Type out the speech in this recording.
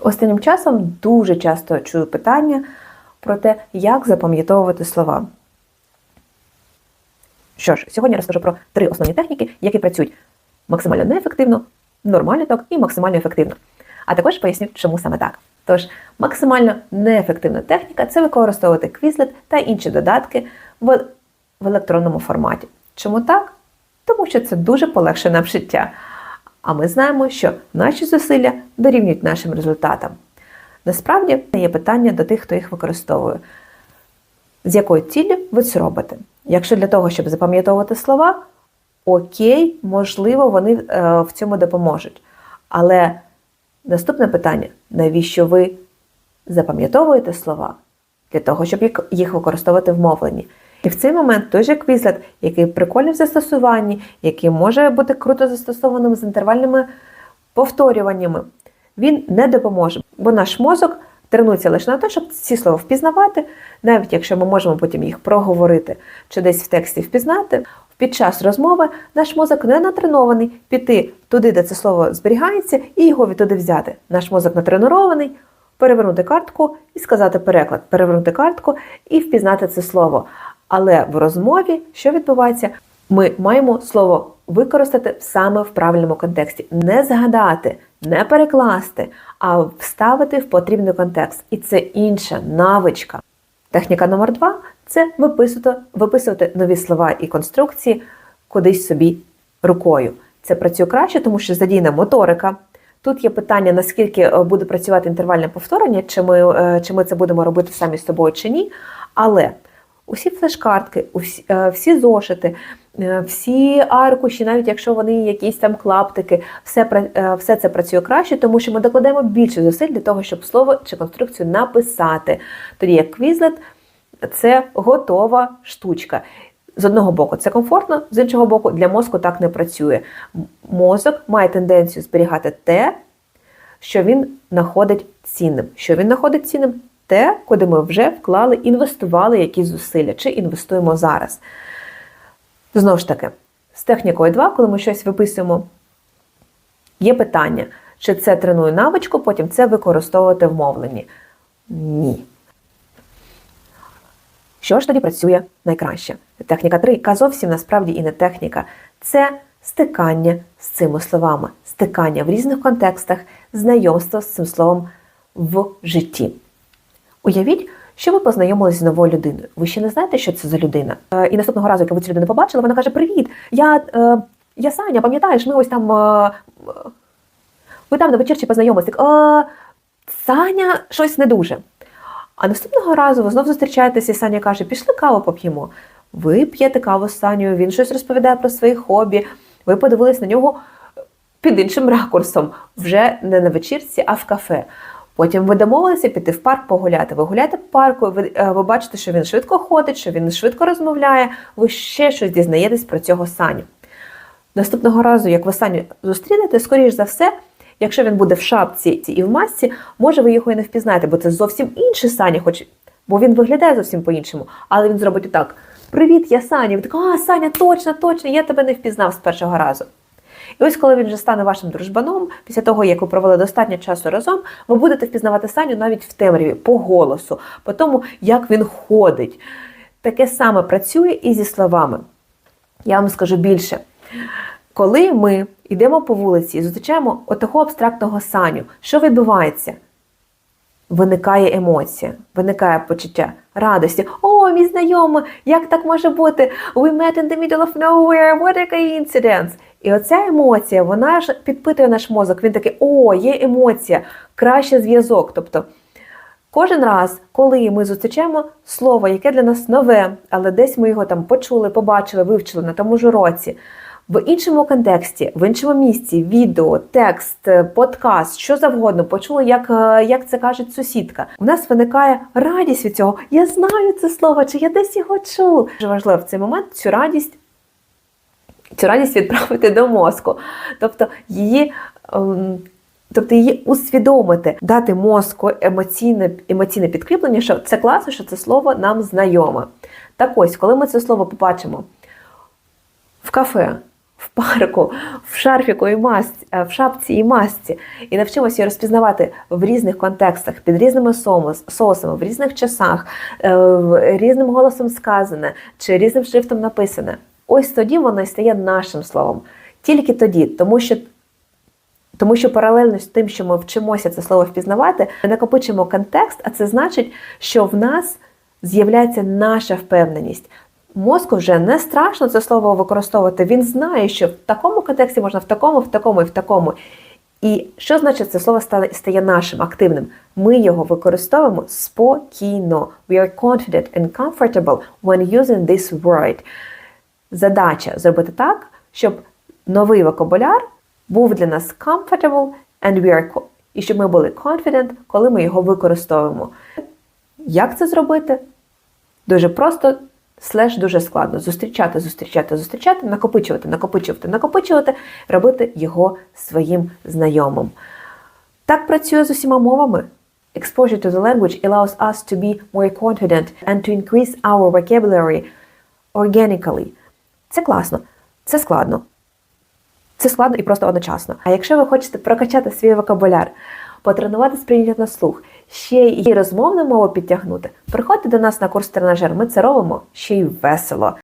Останнім часом дуже часто чую питання про те, як запам'ятовувати слова. Що ж, сьогодні розкажу про три основні техніки, які працюють максимально неефективно, нормально так і максимально ефективно. А також поясню, чому саме так. Тож, максимально неефективна техніка це використовувати Quizlet та інші додатки в електронному форматі. Чому так? Тому що це дуже полегшує нам життя. А ми знаємо, що наші зусилля дорівнюють нашим результатам. Насправді є питання до тих, хто їх використовує. З якою ціллю ви це робите? Якщо для того, щоб запам'ятовувати слова, окей, можливо, вони е, в цьому допоможуть. Але наступне питання: навіщо ви запам'ятовуєте слова? Для того, щоб їх використовувати в мовленні. І в цей момент той же Quizlet, який прикольний в застосуванні, який може бути круто застосованим з інтервальними повторюваннями, він не допоможе, бо наш мозок тренується лише на те, щоб ці слова впізнавати, навіть якщо ми можемо потім їх проговорити чи десь в тексті впізнати. Під час розмови наш мозок не натренований піти туди, де це слово зберігається, і його відтуди взяти. Наш мозок натренований перевернути картку і сказати переклад, перевернути картку і впізнати це слово. Але в розмові, що відбувається, ми маємо слово використати саме в правильному контексті, не згадати, не перекласти, а вставити в потрібний контекст. І це інша навичка. Техніка номер два це виписувати, виписувати нові слова і конструкції кудись собі рукою. Це працює краще, тому що задіяна моторика. Тут є питання, наскільки е, буде працювати інтервальне повторення, чи ми, е, чи ми це будемо робити самі з собою чи ні. Але усі флеш-картки, усі, е, всі зошити, е, всі аркуші, навіть якщо вони якісь там клаптики, все, е, все це працює краще, тому що ми докладаємо більше зусиль для того, щоб слово чи конструкцію написати. Тоді як Quizlet це готова штучка. З одного боку це комфортно, з іншого боку, для мозку так не працює. Мозок має тенденцію зберігати те, що він знаходить цінним. Що він знаходить цінним? Те, куди ми вже вклали, інвестували якісь зусилля, чи інвестуємо зараз. Знову ж таки, з технікою 2, коли ми щось виписуємо, є питання, чи це тренує навичку, потім це використовувати в мовленні. Ні. Що ж тоді працює найкраще? Техніка 3, яка зовсім насправді і не техніка, це стикання з цими словами, стикання в різних контекстах, знайомство з цим словом в житті. Уявіть, що ви познайомилися з новою людиною. Ви ще не знаєте, що це за людина. Е, І наступного разу, як ви цю людину побачили, вона каже: Привіт, я, е, я Саня, пам'ятаєш, ми ось там. Е, е, ви там на вечірчі познайомилися. «Е, Саня щось не дуже. А наступного разу ви знов зустрічаєтеся, і Саня каже: пішли каву поп'ємо. Ви п'єте каву з Санєю, він щось розповідає про свої хобі. Ви подивились на нього під іншим ракурсом, вже не на вечірці, а в кафе. Потім ви домовилися піти в парк погуляти. Ви гуляєте по парку, ви, е, ви бачите, що він швидко ходить, що він швидко розмовляє, ви ще щось дізнаєтесь про цього Саню. Наступного разу, як ви Саню зустрінете, скоріш за все, якщо він буде в шапці і в масці, може ви його і не впізнаєте, бо це зовсім інший Саня, хоч бо він виглядає зовсім по-іншому, але він зробить отак: Привіт, я Саня. Ви така, а Саня, точно, точно, я тебе не впізнав з першого разу. І ось, коли він вже стане вашим дружбаном, після того, як ви провели достатньо часу разом, ви будете впізнавати Саню навіть в темряві, по голосу, по тому, як він ходить. Таке саме працює і зі словами. Я вам скажу більше. Коли ми йдемо по вулиці і зустрічаємо отого абстрактного Саню, що відбувається? Виникає емоція, виникає почуття радості. О, мій знайомий, як так може бути? We met in the middle of nowhere, what a coincidence! І оця емоція, вона ж підпитує наш мозок. Він такий, о, є емоція, краще зв'язок. Тобто Кожен раз, коли ми зустрічаємо слово, яке для нас нове, але десь ми його там почули, побачили, вивчили на тому ж уроці, в іншому контексті, в іншому місці, відео, текст, е, подкаст, що завгодно, почули, як, е, як це каже сусідка. У нас виникає радість від цього. Я знаю це слово, чи я десь його чув. Дуже важливо в цей момент цю радість. Цю радість відправити до мозку, тобто її ем, Тобто її усвідомити, дати мозку емоційне, емоційне підкріплення, що це класно, що це слово нам знайоме. Так ось, коли ми це слово побачимо в кафе, в парку, в шарфіку і масці, е, в шапці і масці, і навчимося її розпізнавати в різних контекстах, під різними соус- соусами, в різних часах, е, різним голосом сказане чи різним шрифтом написане. Ось тоді воно і стає нашим словом. Тільки тоді, тому що тому що паралельно з тим, що ми вчимося це слово впізнавати, ми накопичимо контекст, а це значить, що в нас з'являється наша впевненість. Мозку вже не страшно це слово використовувати. Він знає, що в такому контексті можна в такому, в такому і в такому. І що значить це слово стає нашим активним? Ми його використовуємо спокійно. We are confident and comfortable when using this word. Задача зробити так, щоб новий вокабуляр був для нас comfortable and we are і щоб ми були confident, коли ми його використовуємо. Як це зробити? Дуже просто, слеш дуже складно. Зустрічати, зустрічати, зустрічати, накопичувати, накопичувати, накопичувати, робити його своїм знайомим. Так працює з усіма мовами. Exposure to the language allows us to be more confident and to increase our vocabulary organically. Це класно, це складно. Це складно і просто одночасно. А якщо ви хочете прокачати свій вокабуляр, потренувати сприйняття на слух, ще й розмовну мову підтягнути, приходьте до нас на курс тренажер. Ми це робимо ще й весело.